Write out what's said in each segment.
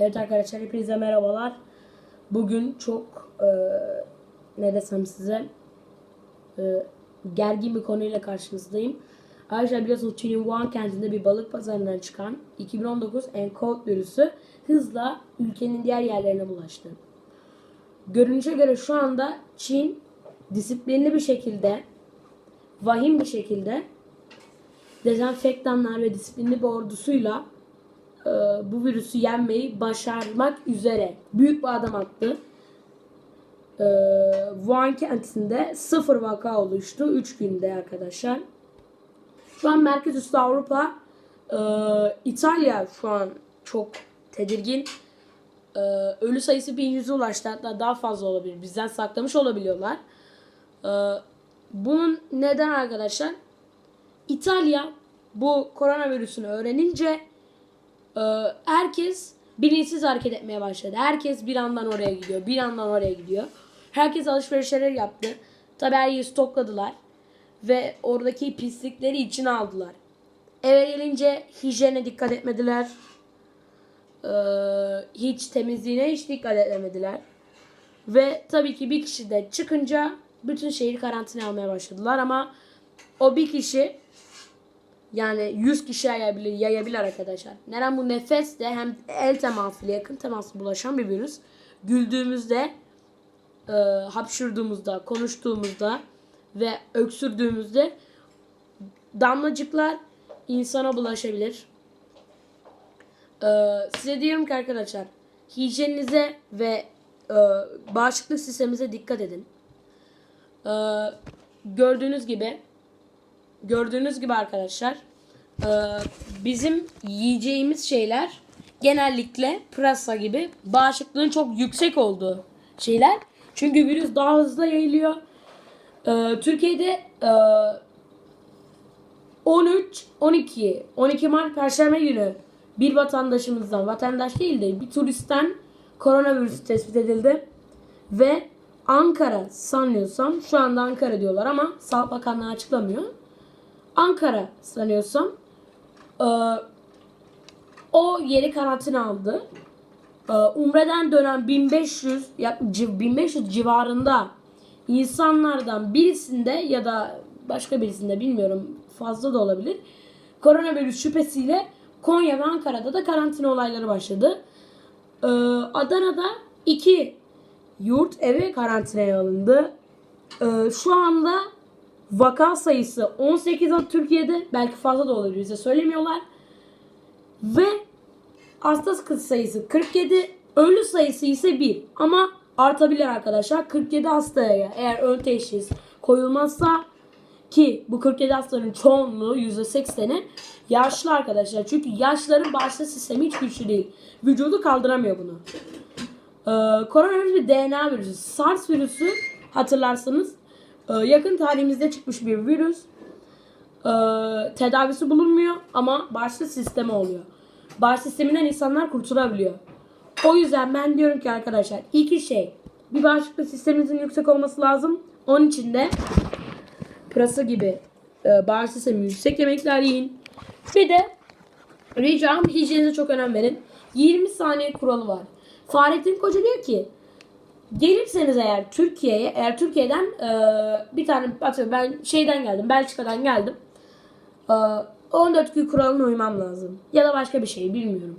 Evet arkadaşlar hepinize merhabalar. Bugün çok e, ne desem size e, gergin bir konuyla karşınızdayım. Arkadaşlar biliyorsunuz Çin'in Wuhan kentinde bir balık pazarından çıkan 2019 Encode virüsü hızla ülkenin diğer yerlerine bulaştı. Görünüşe göre şu anda Çin disiplinli bir şekilde vahim bir şekilde dezenfektanlar ve disiplinli bir ordusuyla e, bu virüsü yenmeyi başarmak üzere büyük bir adım attı. E, Wuhan kentinde sıfır vaka oluştu 3 günde arkadaşlar. Şu an merkez üstü Avrupa, e, İtalya şu an çok tedirgin. E, ölü sayısı 1100'e ulaştı hatta daha fazla olabilir. Bizden saklamış olabiliyorlar. E, bunun neden arkadaşlar? İtalya bu koronavirüsünü öğrenince ee, herkes bilinçsiz hareket etmeye başladı. Herkes bir andan oraya gidiyor, bir andan oraya gidiyor. Herkes alışverişler yaptı. Tabi her yeri stokladılar. Ve oradaki pislikleri içine aldılar. Eve gelince hijyene dikkat etmediler. Ee, hiç temizliğine hiç dikkat etmediler. Ve tabii ki bir kişi de çıkınca bütün şehir karantinaya almaya başladılar ama o bir kişi yani 100 kişi yayabilir, yayabilir arkadaşlar. Neden bu nefes de hem el temasıyla yakın temasla bulaşan bir virüs. Güldüğümüzde, e, hapşırdığımızda, konuştuğumuzda ve öksürdüğümüzde damlacıklar insana bulaşabilir. E, size diyorum ki arkadaşlar hijyeninize ve e, bağışıklık sisteminize dikkat edin. E, gördüğünüz gibi gördüğünüz gibi arkadaşlar e, bizim yiyeceğimiz şeyler genellikle pırasa gibi bağışıklığın çok yüksek olduğu şeyler. Çünkü virüs daha hızlı yayılıyor. E, Türkiye'de e, 13, 12, 12 Mart Perşembe günü bir vatandaşımızdan, vatandaş değil de bir turistten koronavirüs tespit edildi. Ve Ankara sanıyorsam, şu anda Ankara diyorlar ama Sağlık Bakanlığı açıklamıyor. Ankara sanıyorsam e, o yeri karantina aldı. E, Umre'den dönen 1500 ya, civ- 1500 civarında insanlardan birisinde ya da başka birisinde bilmiyorum fazla da olabilir. Koronavirüs şüphesiyle Konya ve Ankara'da da karantina olayları başladı. E, Adana'da iki yurt evi karantinaya alındı. E, şu anda Vaka sayısı 18 o Türkiye'de. Belki fazla da olabilir. Bize söylemiyorlar. Ve hasta sayısı 47. Ölü sayısı ise 1. Ama artabilir arkadaşlar. 47 hastaya eğer ön teşhis koyulmazsa ki bu 47 hastanın çoğunluğu %80'i yaşlı arkadaşlar. Çünkü yaşların bağışıklık sistemi hiç güçlü değil. Vücudu kaldıramıyor bunu. Ee, koronavirüs bir DNA virüsü. SARS virüsü hatırlarsanız yakın tarihimizde çıkmış bir virüs. Ee, tedavisi bulunmuyor ama bağışıklık sistemi oluyor. Bağışıklık sisteminden insanlar kurtulabiliyor. O yüzden ben diyorum ki arkadaşlar iki şey. Bir bağışıklık sisteminizin yüksek olması lazım. Onun için de pırasa gibi e, bağışıklık sistemi yüksek yemekler yiyin. Bir de ricam hijyeninize çok önem verin. 20 saniye kuralı var. Fahrettin Koca diyor ki Gelirseniz eğer Türkiye'ye, eğer Türkiye'den e, bir tane atıyorum ben şeyden geldim, Belçika'dan geldim. E, 14 gün kuralına uymam lazım. Ya da başka bir şey bilmiyorum.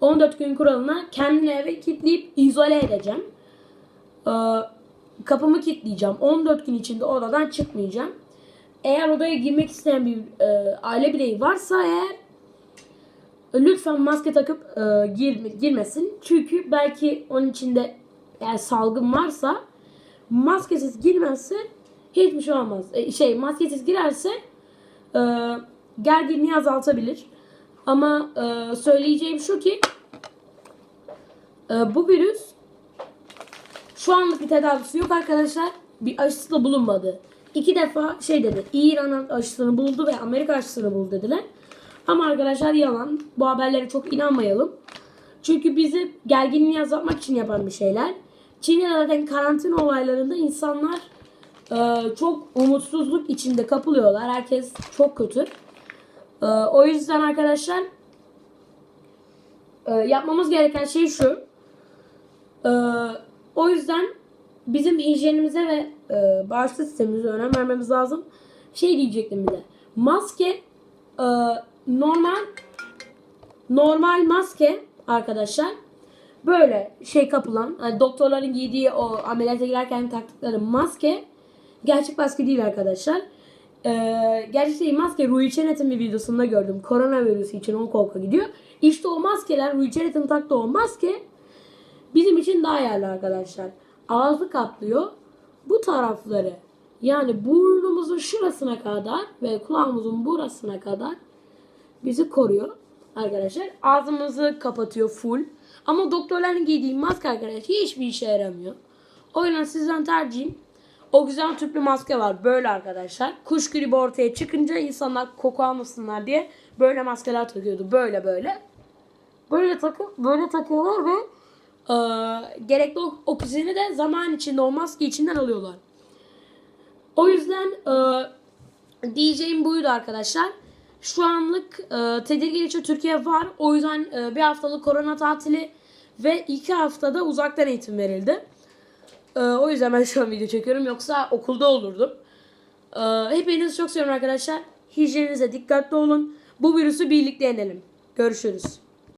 14 gün kuralına kendini eve kilitleyip izole edeceğim. E, kapımı kilitleyeceğim. 14 gün içinde odadan çıkmayacağım. Eğer odaya girmek isteyen bir e, aile bireyi varsa eğer lütfen maske takıp e, gir, girmesin. Çünkü belki onun içinde eğer salgın varsa maskesiz girmezse hiçbir şey olmaz. E, şey maskesiz girerse e, gerginliği azaltabilir. Ama e, söyleyeceğim şu ki e, bu virüs şu anlık bir tedavisi yok arkadaşlar. Bir aşısı da bulunmadı. İki defa şey dedi. İran aşısını buldu ve Amerika aşısını buldu dediler. Ama arkadaşlar yalan. Bu haberlere çok inanmayalım. Çünkü bizi gerginliği azaltmak için yapan bir şeyler. Çin'de zaten karantina olaylarında insanlar e, çok umutsuzluk içinde kapılıyorlar. Herkes çok kötü. E, o yüzden arkadaşlar e, yapmamız gereken şey şu. E, o yüzden bizim hijyenimize ve e, bağışıklık sistemimize önem vermemiz lazım. Şey diyecektim bir de. Maske e, normal normal maske arkadaşlar böyle şey kapılan hani doktorların giydiği o ameliyata girerken taktıkları maske gerçek maske değil arkadaşlar. Ee, gerçek değil maske Rui Çenet'in bir videosunda gördüm. Koronavirüs için o kolka gidiyor. İşte o maskeler Rui Çenet'in taktığı o maske bizim için daha yerli arkadaşlar. Ağzı kaplıyor. Bu tarafları yani burnumuzun şurasına kadar ve kulağımızın burasına kadar bizi koruyor arkadaşlar. Ağzımızı kapatıyor full. Ama doktorların giydiği maske arkadaşlar hiçbir işe yaramıyor. O yüzden sizden tercihim o güzel tüplü maske var böyle arkadaşlar. Kuş gribi ortaya çıkınca insanlar koku almasınlar diye böyle maskeler takıyordu. Böyle böyle. Böyle takı böyle takıyorlar ve e, gerekli oksijeni de zaman içinde o maske içinden alıyorlar. O yüzden e, diyeceğim buydu arkadaşlar. Şu anlık e, tedirgin için Türkiye var. O yüzden e, bir haftalık korona tatili ve iki haftada uzaktan eğitim verildi. E, o yüzden ben şu an video çekiyorum. Yoksa okulda olurdum. E, hepinizi çok seviyorum arkadaşlar. Hijyeninize dikkatli olun. Bu virüsü birlikte yenelim. Görüşürüz.